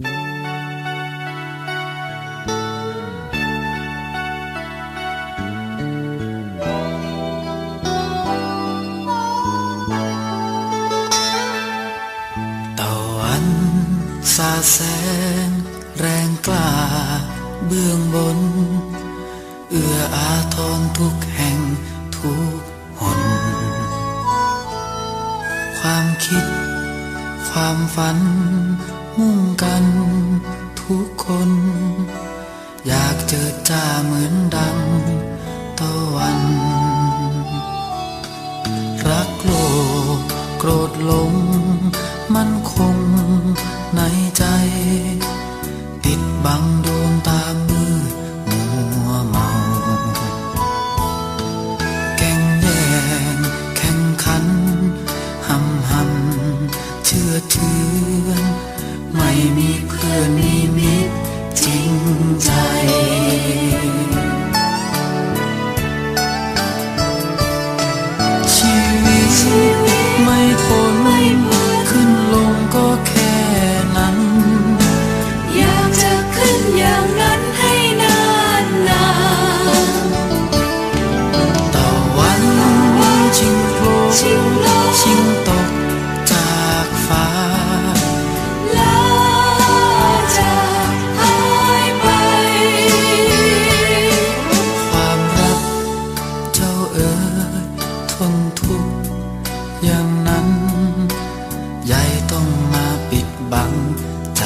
ตะวันสาแสงแรงกล้าเบื้องบน เอื้ออาทรทุกแห่งทุกหน ความคิด ความฝัน กันทุกคน อยากเจอจ้าเหมือนดังตะวัน รักโลกโกรธลง มันคงในใจ ติดบังด ใจ ต้องมาปิดบังใจ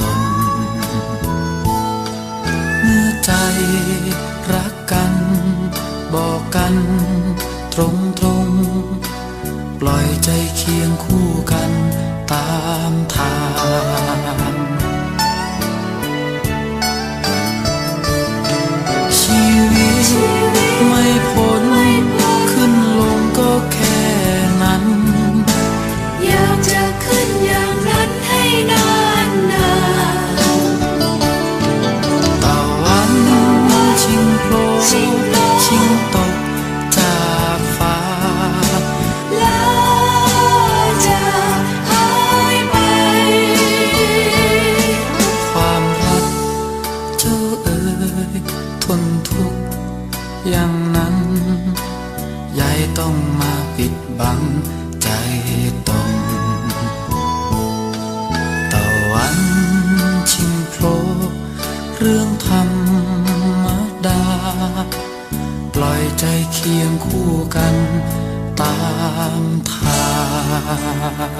ตน เมื่อใจรักกัน บอกกันตรงตรงปล่อยใจเคียงคู่กันตามทาง นทุกข์อย่างนั้นใหญ่ต้องมาปิดบังใจตนตะวันชิงโผล่เรื่องธรรมดา ปล่อยใจเคียงคู่กันตามทาง